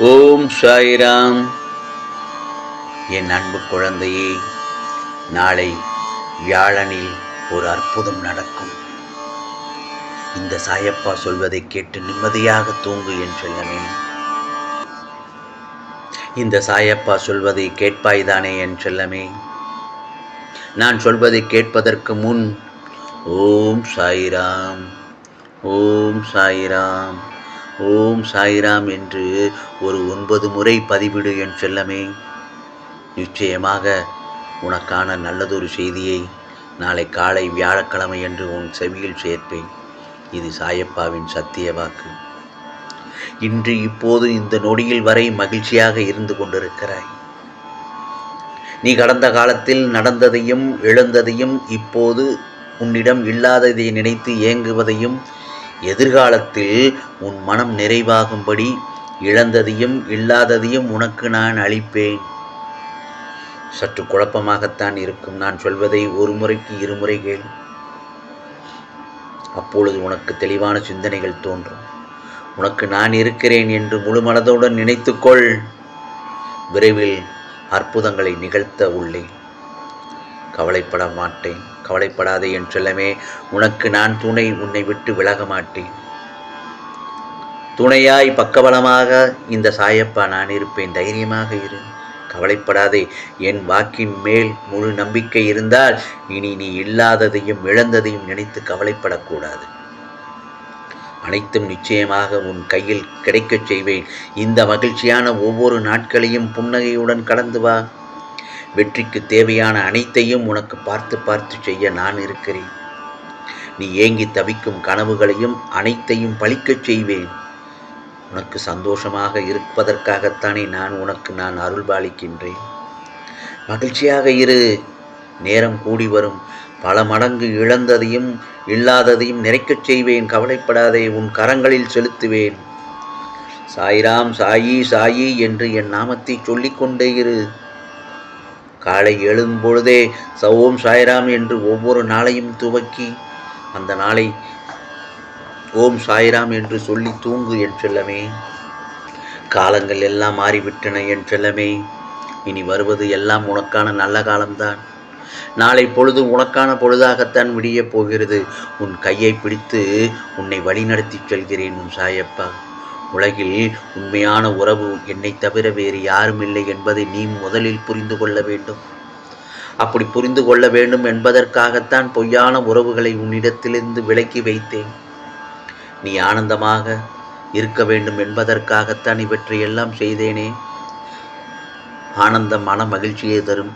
ஓம் சாய்ராம். என் அன்பு குழந்தையே நாளை வியாழனில் ஒரு அற்புதம் நடக்கும். இந்த சாயப்பா சொல்வதை கேட்டு நிம்மதியாக தூங்கு என் செல்லமே. இந்த சாயப்பா சொல்வதை கேட்பாய்தானே என் செல்லமே. நான் சொல்வதை கேட்பதற்கு முன் ஓம் சாய்ராம் ஓம் சாய்ராம். ஓம் சாய்ராம் என்று ஒரு ஒன்பது முறை பதிவிடு என் செல்லமே. நிச்சயமாக உனக்கான நல்லதொரு செய்தியை நாளை காலை வியாழக்கிழமை என்று உன் செவியில் சேர்ப்பேன். இது சாயப்பாவின் சத்திய வாக்கு. இன்று இப்போது இந்த நொடியில் வரை மகிழ்ச்சியாக இருந்து கொண்டிருக்கிறாய். நீ கடந்த காலத்தில் நடந்ததையும் இழந்ததையும் இப்போது உன்னிடம் இல்லாததை நினைத்து ஏங்குவதையும் எதிர்காலத்தில் உன் மனம் நிறைவாகும்படி இழந்ததையும் இல்லாததையும் உனக்கு நான் அளிப்பேன். சற்று குழப்பமாகத்தான் இருக்கும் நான் சொல்வதை ஒரு முறைக்கு இருமுறை கேள். அப்பொழுது உனக்கு தெளிவான சிந்தனைகள் தோன்றும். உனக்கு நான் இருக்கிறேன் என்று முழு மனதுடன் நினைத்துக்கொள். விரைவில் அற்புதங்களை நிகழ்த்த உள்ளேன். கவலைப்பட மாட்டேன். கவலைப்படாதே என் செல்லமே உனக்கு நான் துணை உன்னை விட்டு விலக மாட்டேன். துணையாய் பக்கபலமாக இந்த சாயப்பா நான் இருப்பேன். தைரியமாக இரு. கவலைப்படாதே. என் வாக்கின் மேல் முழு நம்பிக்கை இருந்தால் இனி நீ இல்லாததையும் இழந்ததையும் நினைத்து கவலைப்படக்கூடாது. அனைத்தும் நிச்சயமாக உன் கையில் கிடைக்கச் செய்வேன். இந்த மகிழ்ச்சியான ஒவ்வொரு நாட்களையும் புன்னகையுடன் கடந்து வா. வெற்றிக்கு தேவையான அனைத்தையும் உனக்கு பார்த்து பார்த்து செய்ய நான் இருக்கிறேன். நீ ஏங்கி தவிக்கும் கனவுகளையும் அனைத்தையும் பழிக்கச் செய்வேன். உனக்கு சந்தோஷமாக இருப்பதற்காகத்தானே நான் உனக்கு நான் அருள்பாலிக்கின்றேன் மகிழ்ச்சியாக இரு. நேரம் கூடி வரும். பல மடங்கு இழந்ததையும் இல்லாததையும் நிறைக்கச் செய்வேன். கவலைப்படாதே உன் கரங்களில் செலுத்துவேன். சாய்ராம் சாயி சாயி என்று என் நாமத்தை சொல்லிக்கொண்டே இரு. காலை எழும் பொழுதே சவோம் சாய்ராம் என்று ஒவ்வொரு நாளையும் துவக்கி அந்த நாளை ஓம் சாய்ராம் என்று சொல்லி தூங்கு என் செல்லமே. காலங்கள் எல்லாம் மாறிவிட்டன என் செல்லமே. இனி வருவது எல்லாம் உனக்கான நல்ல காலம்தான். நாளை பொழுது உனக்கான பொழுதாகத்தான் விடியப் போகிறது. உன் கையை பிடித்து உன்னை வழிநடத்தி செல்கிறேன் உன் சாயப்பா. உலகில் உண்மையான உறவு என்னை தவிர வேறு யாரும் இல்லை என்பதை நீ முதலில் புரிந்து கொள்ள வேண்டும். அப்படி புரிந்து கொள்ள வேண்டும் என்பதற்காகத்தான் பொய்யான உறவுகளை உன்னிடத்திலிருந்து விலக்கி வைத்தேன். நீ ஆனந்தமாக இருக்க வேண்டும் என்பதற்காகத்தான் இவற்றையெல்லாம் செய்தேனே. ஆனந்தம் மன மகிழ்ச்சியை தரும்.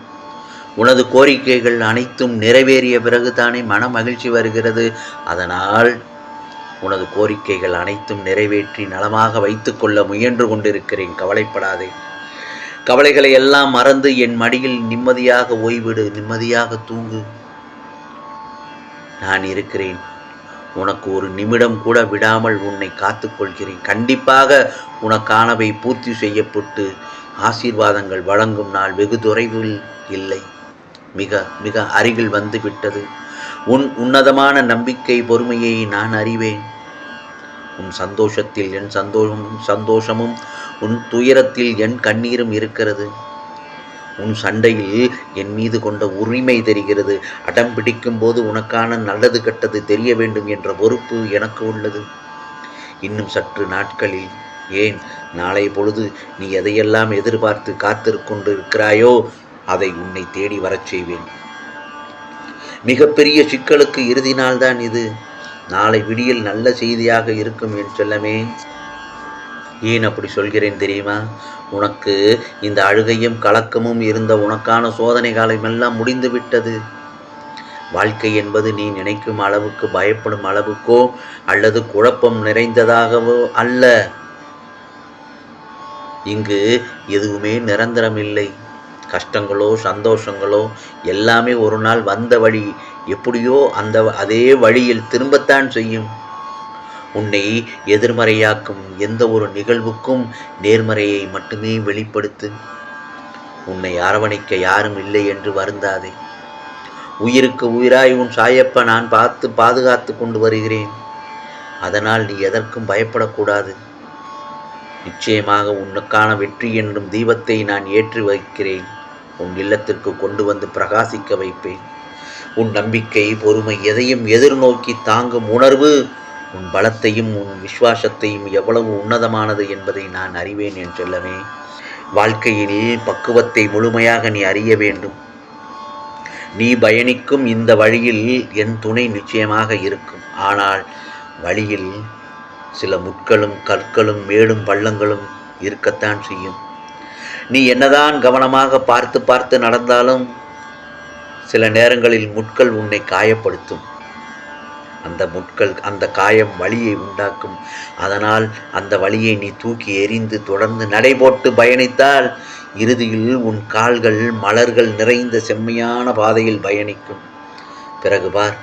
உனது கோரிக்கைகள் அனைத்தும் நிறைவேறிய பிறகுதானே மன மகிழ்ச்சி வருகிறது. அதனால் உனது கோரிக்கைகள் அனைத்தும் நிறைவேற்றி நலமாக வைத்துக்கொள்ள முயன்று கொண்டிருக்கிறேன். கவலைப்படாதே. கவலைகளை எல்லாம் மறந்து என் மடியில் நிம்மதியாக ஓய்விடு நிம்மதியாக தூங்கு. நான் இருக்கிறேன். உனக்கு ஒரு நிமிடம் கூட விடாமல் உன்னை காத்துக்கொள்கிறேன் கண்டிப்பாக உனக்கானவை பூர்த்தி செய்யப்பட்டு ஆசீர்வாதங்கள் வழங்கும் நாள் வெகு தொலைவில் இல்லை. மிக மிக அருகில் வந்து விட்டது உன் உன்னதமான நம்பிக்கை பொறுமையை நான் அறிவேன். உன் சந்தோஷத்தில் என் சந்தோஷமும் சந்தோஷமும் உன் துயரத்தில் என் கண்ணீரும் இருக்கிறது. உன் சண்டையில் என் மீது கொண்ட உரிமை தெரிகிறது. அடம் பிடிக்கும் போது உனக்கான நல்லது கெட்டது தெரிய வேண்டும் என்ற பொறுப்பு எனக்கு உள்ளது. இன்னும் சற்று நாட்களில் ஏன் நாளை பொழுது நீ எதையெல்லாம் எதிர்பார்த்து காத்திருக்கொண்டு இருக்கிறாயோ அதை உன்னை தேடி வரச் செய்வேன். மிகப்பெரிய சிக்கலுக்கு இறுதி நாள்தான் இது. நாளை விடியல் நல்ல செய்தியாக இருக்கும் என் செல்லமே. ஏன் அப்படி சொல்கிறேன் தெரியுமா? உனக்கு இந்த அழுகையும் கலக்கமும் இருந்த உனக்கான சோதனை காலமெல்லாம் முடிந்து விட்டது. வாழ்க்கை என்பது நீ நினைக்கும் அளவுக்கு பயப்படும் அளவுக்கோ அல்லது குழப்பம் நிறைந்ததாகவோ அல்ல. இங்கு எதுவுமே நிரந்தரமில்லை. கஷ்டங்களோ சந்தோஷங்களோ எல்லாமே ஒரு நாள் வந்த வழி. எப்படியோ அந்த அதே வழியில் திரும்பத்தான் செய்யும். உன்னை எதிர்மறையாக்கும் எந்த ஒரு நிகழ்வுக்கும் நேர்மறையை மட்டுமே வெளிப்படுத்து. உன்னை அரவணைக்க யாரும் இல்லை என்று வருந்தாதே. உயிருக்கு உயிராய் உன் சாயப்ப நான் பார்த்து பாதுகாத்து கொண்டு வருகிறேன். அதனால் நீ எதற்கும் பயப்படக்கூடாது. நிச்சயமாக உன்னுக்கான வெற்றி என்னும் தீபத்தை நான் ஏற்றி வைக்கிறேன். உன் இல்லத்திற்கு கொண்டு வந்து பிரகாசிக்க வைப்பேன். உன் நம்பிக்கை பொறுமை எதையும் எதிர்நோக்கி தாங்கும் உணர்வு உன் பலத்தையும் உன் விசுவாசத்தையும் எவ்வளவு உன்னதமானது என்பதை நான் அறிவேன் என் செல்லமே. வாழ்க்கையில் பக்குவத்தை முழுமையாக நீ அறிய வேண்டும். நீ பயணிக்கும் இந்த வழியில் என் துணை நிச்சயமாக இருக்கும். ஆனால் வழியில் சில முட்களும் கற்களும் மேடும் பள்ளங்களும் இருக்கத்தான் செய்யும். நீ என்னதான் கவனமாக பார்த்து பார்த்து நடந்தாலும் சில நேரங்களில் முட்கள் உன்னை காயப்படுத்தும். அந்த முட்கள் அந்த காயம் வலியை உண்டாக்கும். அதனால் அந்த வலியை நீ தூக்கி எறிந்து தொடர்ந்து நடைபோட்டு பயணித்தால் இறுதியில் உன் கால்கள் மலர்கள் நிறைந்த செம்மையான பாதையில் பயணிக்கும். பிறகு பார்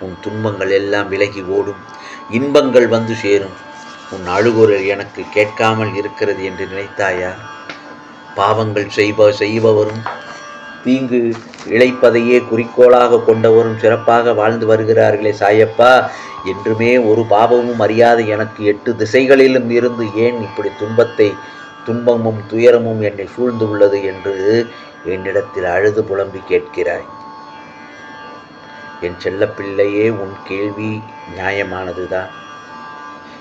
உன் துன்பங்கள் எல்லாம் விலகி ஓடும். இன்பங்கள் வந்து சேரும். உன் அழுகுரல் எனக்கு கேட்காமல் இருக்கிறது என்று நினைத்தாயா? பாவங்கள் செய்ப செய்பவரும் தீங்கு இழைப்பதையே குறிக்கோளாக கொண்டவரும் சிறப்பாக வாழ்ந்து வருகிறார்களே சாயப்பா. என்றுமே ஒரு பாவமும் அறியாத எனக்கு. எட்டு திசைகளிலும் இருந்து ஏன் இப்படி துன்பத்தை துன்பமும் துயரமும் என்னை சூழ்ந்துள்ளது என்று என்னிடத்தில் அழுது புலம்பி கேட்கிறாய். என் செல்லப்பிள்ளையே உன் கேள்வி நியாயமானதுதான்.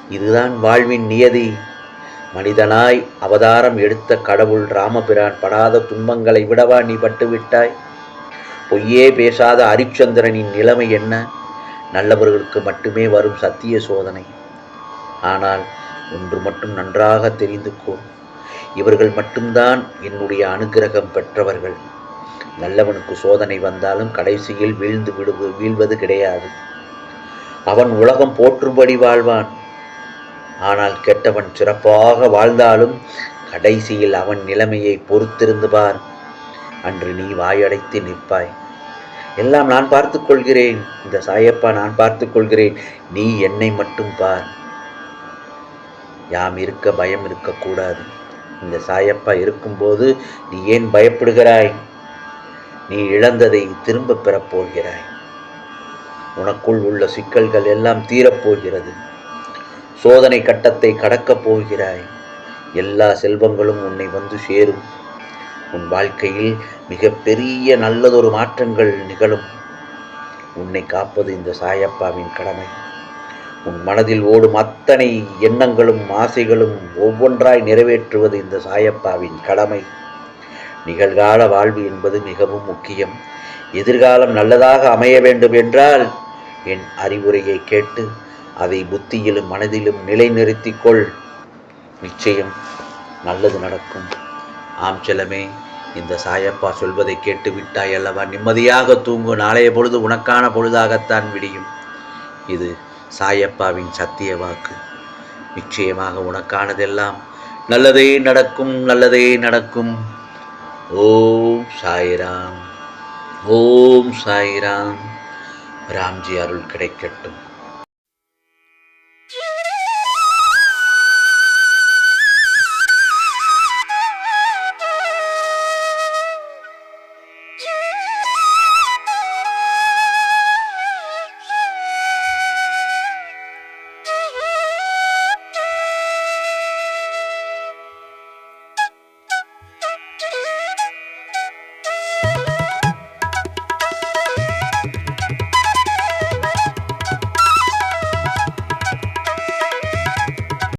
இதுதான் வாழ்வின் நியதி. மனிதனாய் அவதாரம் எடுத்த கடவுள் ராமபிரான் படாத துன்பங்களை விடவா நீ பட்டுவிட்டாய்? பொய்யே பேசாத ஹரிச்சந்திரனின் நிலைமை என்ன? நல்லவர்களுக்கு மட்டுமே வரும் சத்திய சோதனை. ஆனால் ஒன்று மட்டும் நன்றாக தெரிந்து கொள் இவர்கள் மட்டும்தான் என்னுடைய அனுகிரகம் பெற்றவர்கள். நல்லவனுக்கு சோதனை வந்தாலும் கடைசியில் வீழ்ந்து விடுவது வீழ்வது கிடையாது. அவன் உலகம் போற்றும்படி வாழ்வான். ஆனால் கெட்டவன் சிறப்பாக வாழ்ந்தாலும் கடைசியில் அவன் நிலைமையை பொறுத்திருந்து பார். அன்று நீ வாயடைத்து நிற்பாய். எல்லாம் நான் பார்த்து கொள்கிறேன். இந்த சாயப்பா நான் பார்த்து கொள்கிறேன். நீ என்னை மட்டும் பார். யாம் இருக்க பயம் இருக்கக்கூடாது. இந்த சாயப்பா இருக்கும்போது நீ ஏன் பயப்படுகிறாய்? நீ இழந்ததை திரும்ப பெறப் போகிறாய். உனக்குள் உள்ள சிக்கல்கள் எல்லாம் தீரப்போகிறது சோதனை கட்டத்தை கடக்கப் போகிறாய். எல்லா செல்வங்களும் உன்னை வந்து சேரும். உன் வாழ்க்கையில் மிகப்பெரிய நல்லதொரு மாற்றங்கள் நிகழும். உன்னை காப்பது இந்த சாயப்பாவின் கடமை. உன் மனதில் ஓடும் அத்தனை எண்ணங்களும் ஆசைகளும் ஒவ்வொன்றாய் நிறைவேற்றுவது இந்த சாயப்பாவின் கடமை. நிகழ்கால வாழ்வு என்பது மிகவும் முக்கியம். எதிர்காலம் நல்லதாக அமைய வேண்டும் என்றால் என் அறிவுரையை கேட்டு அதை புத்தியிலும் மனதிலும் நிலைநிறுத்திக்கொள். நிச்சயம் நல்லது நடக்கும். ஆம் செல்லமே இந்த சாயப்பா சொல்வதை கேட்டு விட்டாய் அல்லவா? நிம்மதியாக தூங்கு. நாளைய பொழுது உனக்கான பொழுதாகத்தான் விடியும். இது சாயப்பாவின் சத்திய வாக்கு. நிச்சயமாக உனக்கானதெல்லாம் நல்லதே நடக்கும் நல்லதே நடக்கும். ஓம் சாய்ராம். ஓம் சாய்ராம். ராம்ஜி அருள் கிடைக்கட்டும்.